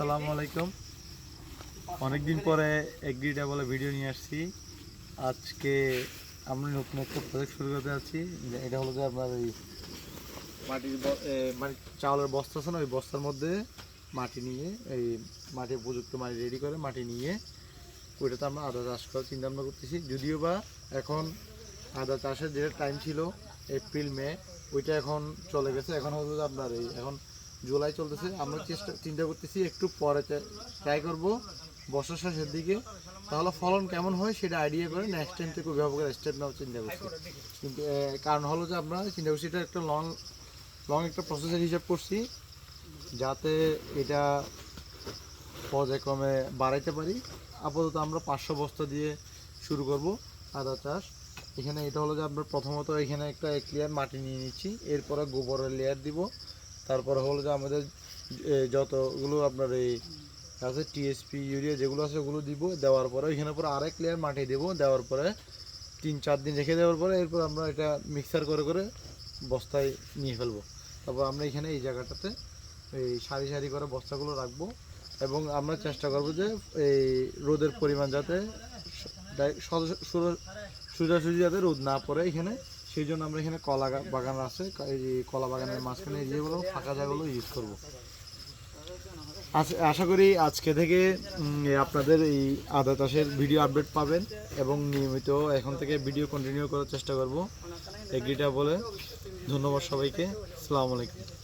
সালামু আলাইকুম। অনেকদিন পরে এগ্রিটা বলে ভিডিও নিয়ে আসছি। আজকে আমরা নতুন একটা প্রজেক্ট শুরু করতে যাচ্ছি। এটা হলো যে আপনার ওই মাটির মানে চাউলের বস্তা আছে না, ওই বস্তার মধ্যে মাটি নিয়ে, এই মাটি উপযুক্ত মাটি রেডি করে মাটি নিয়ে, ওইটাতে আমরা আদা চাষ করার চিন্তা ভাবনা করতেছি। যদিও বা এখন আদা চাষের যেটা টাইম ছিল এপ্রিল মে ওইটা এখন চলে গেছে। এখন হলো যে আপনার এই, এখন জুলাই চলতেছে, আমরা চেষ্টা চিন্তা করতেছি একটু পরে ট্রাই করব বর্ষার শেষের দিকে। তাহলে ফলন কেমন হয় সেটা আইডিয়া করে নেক্সট টাইম থেকে ওইভাবে করে স্টেপ নেওয়ার চিন্তা করছি। কিন্তু কারণ হলো যে আমরা চিন্তা করছি এটা একটা লং লং একটা প্রসেসের হিসাব করছি, যাতে এটা পর্যায়ক্রমে বাড়াইতে পারি। আপাতত আমরা পাঁচশো বস্তা দিয়ে শুরু করব আদা চাষ। এখানে এটা হলো যে আমরা প্রথমত এখানে একটা ক্লিয়ার মাটি নিয়ে নিচ্ছি, এরপরে গোবরের লেয়ার দিব। তারপরে হলো যে আমাদের যতগুলো আপনার এই আছে টিএসপি ইউরিয়া যেগুলো আছে ওগুলো দিব, দেওয়ার পরে ওইখানে পরে আরেক লেয়ার মাটি দেবো, দেওয়ার পরে তিন, চার দিন রেখে দেওয়ার পরে এরপর আমরা এটা মিক্সার করে করে বস্তায় নিয়ে ফেলব। তারপর আমরা এখানে এই জায়গাটাতে এই সারি সারি করে বস্তাগুলো রাখব এবং আমরা চেষ্টা করব যে এই রোদের পরিমাণ যাতে সোজাসুজি যাতে রোদ না পড়ে এখানে। সেই জন্য আমরা এখানে কলা বাগান আছে। এই কলা বাগানের মাঝখানে যেগুলো ফাঁকা জায়গাগুলো ইউজ করব। আশা করি আজকে থেকে আপনাদের এই আদা চাষের ভিডিও আপডেট পাবেন এবং নিয়মিত এখন থেকে ভিডিও কন্টিনিউ করার চেষ্টা করব। এগ্রিটা বলে ধন্যবাদ সবাইকে। আসসালামু আলাইকুম।